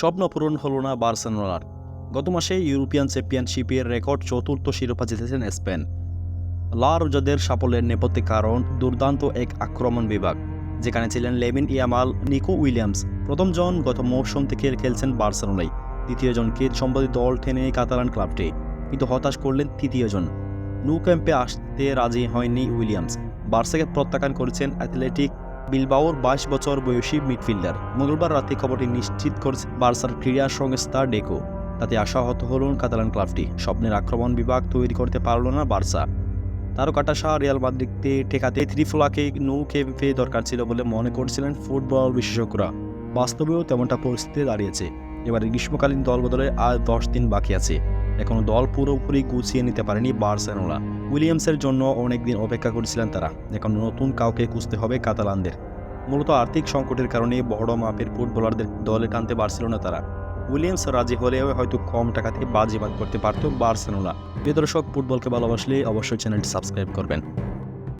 স্বপ্ন পূরণ হলো না বার্সেলোনার। গত মাসে ইউরোপিয়ান চ্যাম্পিয়নশিপের রেকর্ড চতুর্থ শিরোপা জিতেছেন স্পেন। লা রোজাদের সাফল্যের নেপথ্যে কারণ, দুর্দান্ত এক আক্রমণ বিভাগ, যেখানে ছিলেন লেমিন ইয়ামাল, নিকো উইলিয়ামস। প্রথম জন গত মৌসুম থেকে খেলছেন বার্সেলোনায়, দ্বিতীয় জনকে সম্পাদিত দল টেনে কাতালান ক্লাবটি, কিন্তু হতাশ করলেন তৃতীয় জন। নু ক্যাম্পে আসতে রাজি হয়নি উইলিয়ামস। বার্সাকে প্রত্যাখ্যান করেছেন অ্যাথলেটিক বিলবাওর বাইশ বছর বয়সী মিডফিল্ডার। মঙ্গলবার রাতে খবরটি নিশ্চিত করেছে বার্সার ক্রীড়া সংস্থা ডেকো। তাতে আশাহত হলেন কাতালান ক্লাবটি। স্বপ্নের আক্রমণ বিভাগ তৈরি করতে পারল না বার্সা। তারও কাটাসা রিয়াল মাদ্রিদকে ঠেকাতে ত্রিফুলাকে নৌ ক্যাম্পে দরকার ছিল বলে মনে করছিলেন ফুটবল বিশেষজ্ঞরা। বাস্তবেও তেমনটা পরিস্থিতি দাঁড়িয়েছে। এবারে গ্রীষ্মকালীন দল বদলে আর দশ দিন বাকি আছে। এখনও দল পুরোপুরি গুছিয়ে নিতে পারেনি বার্সেলোনা। উইলিয়ামসের জন্য অনেকদিন অপেক্ষা করেছিলেন তারা। এখন নতুন কাউকে খুঁজতে হবে কাতালানদের। মূলত আর্থিক সংকটের কারণে বড় মাপের ফুটবলারদের দলে টানতে পারছিল না তারা। উইলিয়ামস রাজি হলেও হয়তো কম টাকাতে বাজিবাদ করতে পারত বার্সেলোনা। প্রিয় ফুটবলকে ভালোবাসলে অবশ্যই চ্যানেলটি সাবস্ক্রাইব করবেন।